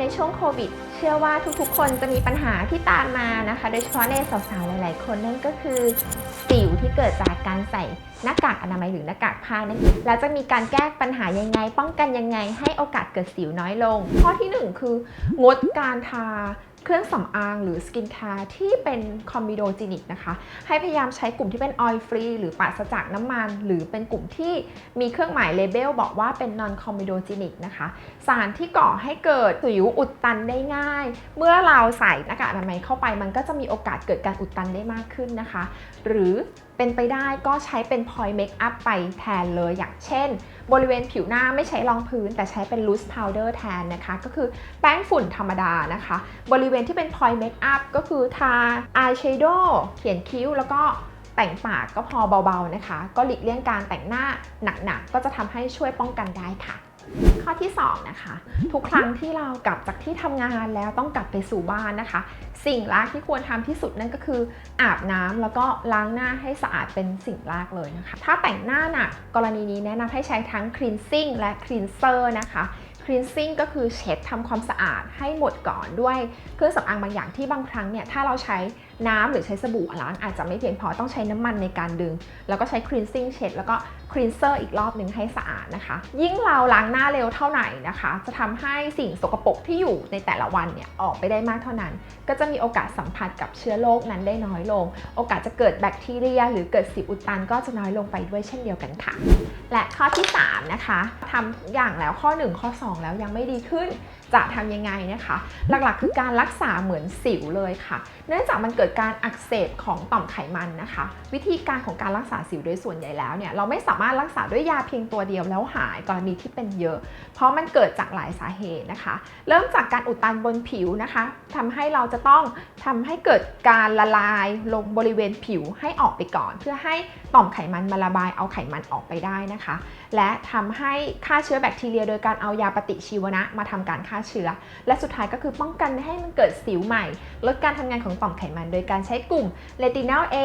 ในช่วงโควิด เชื่อว่าทุกๆ คนจะมีปัญหาที่ตามมานะคะ โดยเฉพาะในสาวๆ หลายๆ คนนั่นก็คือ สิวที่เกิดจากการใส่หน้ากากอนามัยหรือหน้ากากผ้านั่นเองแล้วจะมีการแก้ปัญหายังไง ป้องกันยังไง ให้โอกาสเกิดสิวน้อยลง ข้อที่หนึ่งคืองดการทา เครื่องสำอางหรือสกินแคร์ที่เป็นคอมบิโดจินิกนะคะ ให้พยายามใช้กลุ่มที่เป็นออยล์ฟรีหรือปราศจากน้ำมัน หรือเป็นกลุ่มที่มีเครื่องหมายเลเบลบอกว่าเป็น non comedogenic นะคะ สารที่ก่อให้เกิดสิวอุดตันได้ง่าย เมื่อเราใส่หน้ากากอนามัยเข้าไปมันก็จะมีโอกาสเกิดการอุดตันได้มากขึ้นนะคะ หรือ เป็นไปได้ก็ใช้เป็นพอยเมคอัพไปแทนเลยอย่างเช่น บริเวณผิวหน้าไม่ใช้รองพื้น แต่ใช้เป็น loose powder แทนนะคะ ก็คือแป้งฝุ่นธรรมดานะคะ บริเวณที่เป็น point make up ก็คือทา eye shadow เขียนคิ้วแล้วก็ แต่งปากก็พอเบาๆนะคะ ก็หลีกเลี่ยงการแต่งหน้าหนักๆ ก็จะทำให้ช่วยป้องกันได้ค่ะข้อที่2นะคะทุกครั้งที่เรากลับจากที่ทำงานแล้วต้องกลับไปสู่บ้านนะคะ สิ่งแรกที่ควรทำที่สุดนั่นก็คืออาบน้ำแล้วก็ล้างหน้าให้สะอาดเป็นสิ่งแรกเลยนะคะ ถ้าแต่งหน้าหนักกรณีนี้แนะนำให้ใช้ทั้ง cleansing และ cleanser นะคะ cleansing ก็คือเช็ดทำความสะอาดให้หมดก่อนด้วยเครื่องสำอางบางอย่างที่บางครั้งเนี่ยถ้าเราใช้ น้ำหรือใช้สบู่ล้างอาจจะไม่เพียงพอต้องใช้น้ำมันในการดึง แล้วก็ใช้ cleansing เช็ดแล้วก็ cleanser อีกรอบหนึ่งให้สะอาดนะคะ ยิ่งเราล้างหน้าเร็วเท่าไหร่นะคะ จะทำให้สิ่งสกปรกที่อยู่ในแต่ละวันเนี่ยออกไปได้มากเท่านั้น ก็จะมีโอกาสสัมผัสกับเชื้อโรคนั้นได้น้อยลง โอกาสจะเกิดแบคทีเรีย หรือเกิดสิวอุดตันก็จะน้อยลงไปด้วยเช่นเดียวกันค่ะ และข้อที่ 3 นะคะทำทุกอย่างแล้วข้อ 1 ข้อ 2 แล้วยังไม่ดีขึ้นจะทำยังไงนะคะ หลักๆ คือการรักษาเหมือนสิวเลยค่ะ เนื่องจากมันเกิดการอักเสบของต่อมไขมันนะคะ วิธีการของการรักษาสิวโดยส่วนใหญ่แล้วเนี่ยเราไม่สามารถรักษาด้วยยาเพียงตัวเดียวแล้วหายกรณีที่เป็นเยอะ เพราะมันเกิดจากหลายสาเหตุนะคะ เริ่มจากการอุดตันบนผิวนะคะทำให้เราจะต้องทำให้เกิดการละลายลงบริเวณผิวให้ออกไปก่อน เพื่อให้ต่อมไขมันมาระบายเอาไขมันออกไปได้นะคะ และทำให้ฆ่าเชื้อแบคทีเรีย โดยการเอายาปฏิชีวนะมาทำการฆ่าเชื้อ และสุดท้ายก็คือป้องกันไม่ให้มันเกิดสิวใหม่ลดการทำงานของต่อมไขมันโดยยการใช้กลุ่มเลตินอล A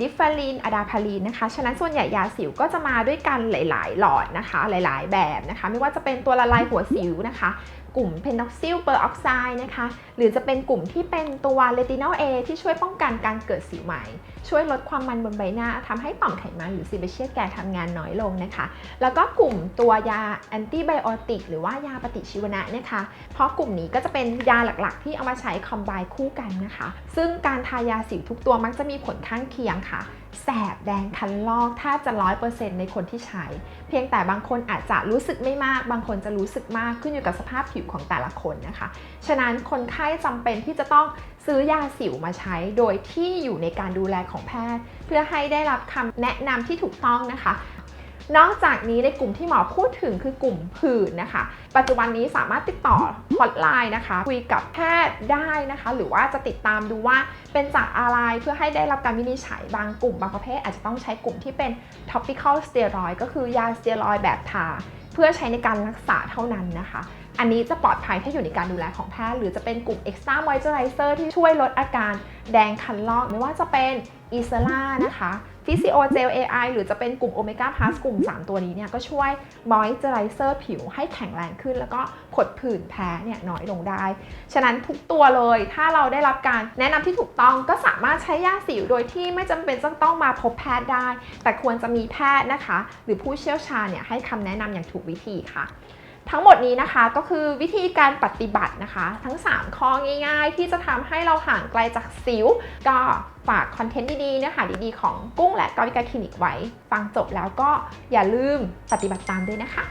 ดิฟาลีนอะดาพาลีนนะคะ ฉะนั้นส่วนใหญ่ยาสิวก็จะมาด้วยกันหลาย ๆ หลอดนะคะ หลาย ๆ แบบนะคะ ไม่ว่าจะเป็นตัวละลายหัวสิวนะคะ กลุ่มเพนอกซิลเปอร์ออกไซด์นะคะ หรือจะเป็นกลุ่มที่เป็นตัวเลตินอล A ที่ช่วยป้องกันการเกิดสิวใหม่ ช่วยลดความมันบนใบหน้าทำให้ต่อมไขมันหรือซีเบเชียแก่ทำงานน้อยลงนะคะ แล้วก็กลุ่มตัวยาแอนติไบโอติกหรือว่ายาปฏิชีวนะนะคะ เพราะกลุ่มนี้ก็จะเป็นยาหลักๆ ที่เอามาใช้คอมไบคู่กันนะคะ ซึ่งการทายาสิวทุกตัวมักจะมีผลข้างเคียงค่ะ แสบแดงคันลอกแทบจะร้อยเปอร์เซ็นต์ในคนที่ใช้ เพียงแต่บางคนอาจจะรู้สึกไม่มาก บางคนจะรู้สึกมากขึ้นอยู่กับสภาพผิวของแต่ละคนนะคะ ฉะนั้นคนไข้จำเป็นที่จะต้องซื้อยาสิวมาใช้ โดยที่อยู่ในการดูแลของแพทย์ เพื่อให้ได้รับคำแนะนำที่ถูกต้องนะคะ นอกจากนี้ในกลุ่มที่หมอพูดถึงคือกลุ่มผื่นนะคะ ปัจจุบันนี้สามารถติดต่อฮอตไลน์นะคะ คุยกับแพทย์ได้นะคะ หรือว่าจะติดตามดูว่าเป็นจากอะไรเพื่อให้ได้รับการวินิจฉัยบางกลุ่มบางประเภทอาจจะต้องใช้กลุ่มที่เป็น topical steroid ก็คือยาสเตียรอยด์แบบทาเพื่อใช้ในการรักษาเท่านั้นนะคะ อันนี้จะปลอดภัยถ้าอยู่ในการดูแลของแพทย์ หรือจะเป็นกลุ่ม extra moisturizer ที่ช่วยลดอาการ แดงคันลอกไม่ว่าจะเป็นอีเซล่านะคะฟิซิโอเจล AI หรือจะเป็นกลุ่มโอเมก้าพลัสกลุ่ม 3 ตัวนี้เนี่ยก็ช่วยมอยเจอไรเซอร์ผิวให้แข็งแรงขึ้น แล้วก็ผดผื่นแพ้เนี่ยน้อยลงได้ ฉะนั้นทุกตัวเลยถ้าเราได้รับการแนะนำที่ถูกต้องก็สามารถใช้ยาสิวโดยที่ไม่จำเป็นจะต้องมาพบแพทย์ได้ แต่ควรจะมีแพทย์นะคะ หรือผู้เชี่ยวชาญเนี่ยให้คำแนะนำอย่างถูกวิธีค่ะ ทั้งหมดนี้นะคะก็คือวิธีการปฏิบัตินะคะ ทั้ง 3 ข้อง่ายๆ ที่จะทำให้เราห่างไกลจากสิว ก็ฝากคอนเทนต์ดีๆเนื้อหาดีๆของกุ้งและกอวิกาคลินิกไว้ ฟังจบแล้วก็อย่าลืมปฏิบัติตามด้วยนะคะ